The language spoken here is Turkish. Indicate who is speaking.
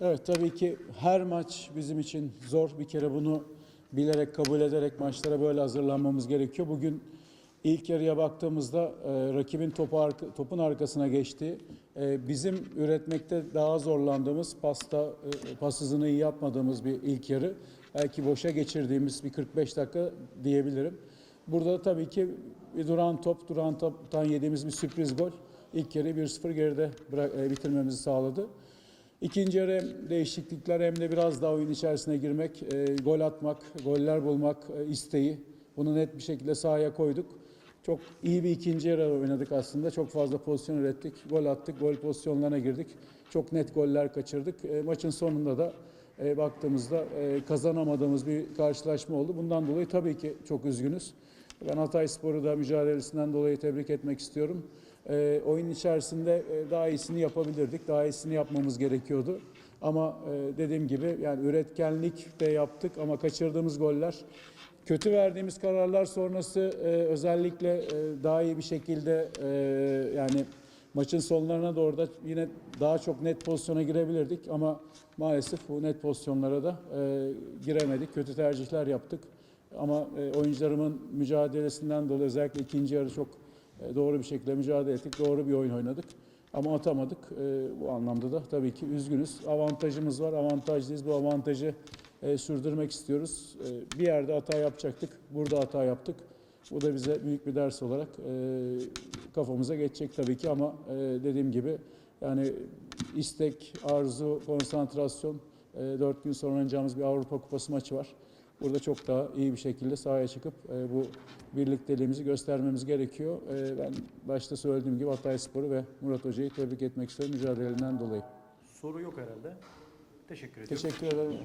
Speaker 1: Evet tabii ki her maç bizim için zor. Bir kere bunu bilerek, kabul ederek maçlara böyle hazırlanmamız gerekiyor. Bugün ilk yarıya baktığımızda e, rakibin topu arka- topun arkasına geçti. E, bizim üretmekte daha zorlandığımız, pasta e, pas hızını iyi yapmadığımız bir ilk yarı. Belki boşa geçirdiğimiz bir 45 dakika diyebilirim. Burada tabii ki bir duran top, duran toptan yediğimiz bir sürpriz gol. İlk yarı 1-0 geride e, bitirmemizi sağladı. İkinci yarı hem değişiklikler hem de biraz daha oyun içerisine girmek, e, gol atmak, goller bulmak e, isteği. Bunu net bir şekilde sahaya koyduk. Çok iyi bir ikinci yarı oynadık aslında. Çok fazla pozisyon ürettik, gol attık, gol pozisyonlarına girdik. Çok net goller kaçırdık. E, maçın sonunda da e, baktığımızda e, kazanamadığımız bir karşılaşma oldu. Bundan dolayı tabii ki çok üzgünüz. Ben Hatay Spor'u da mücadelesinden dolayı tebrik etmek istiyorum. E, oyun içerisinde e, daha iyisini yapabilirdik. Daha iyisini yapmamız gerekiyordu. Ama e, dediğim gibi yani üretkenlik de yaptık ama kaçırdığımız goller kötü verdiğimiz kararlar sonrası e, özellikle e, daha iyi bir şekilde e, yani maçın sonlarına doğru da yine daha çok net pozisyona girebilirdik ama maalesef bu net pozisyonlara da e, giremedik. Kötü tercihler yaptık. Ama e, oyuncularımın mücadelesinden dolayı özellikle ikinci yarı çok e, doğru bir şekilde mücadele ettik. Doğru bir oyun oynadık. Ama atamadık. E, bu anlamda da tabii ki üzgünüz. Avantajımız var. Avantajlıyız. Bu avantajı sürdürmek istiyoruz. Bir yerde hata yapacaktık. Burada hata yaptık. Bu da bize büyük bir ders olarak kafamıza geçecek tabii ki ama dediğim gibi yani istek, arzu, konsantrasyon e, dört gün sonra oynayacağımız bir Avrupa Kupası maçı var. Burada çok daha iyi bir şekilde sahaya çıkıp e, bu birlikteliğimizi göstermemiz gerekiyor. E, ben başta söylediğim gibi Hatay Sporu ve Murat Hoca'yı tebrik etmek istiyorum mücadelelerinden dolayı.
Speaker 2: Soru yok herhalde. Teşekkür ediyorum.
Speaker 1: Teşekkür ederim.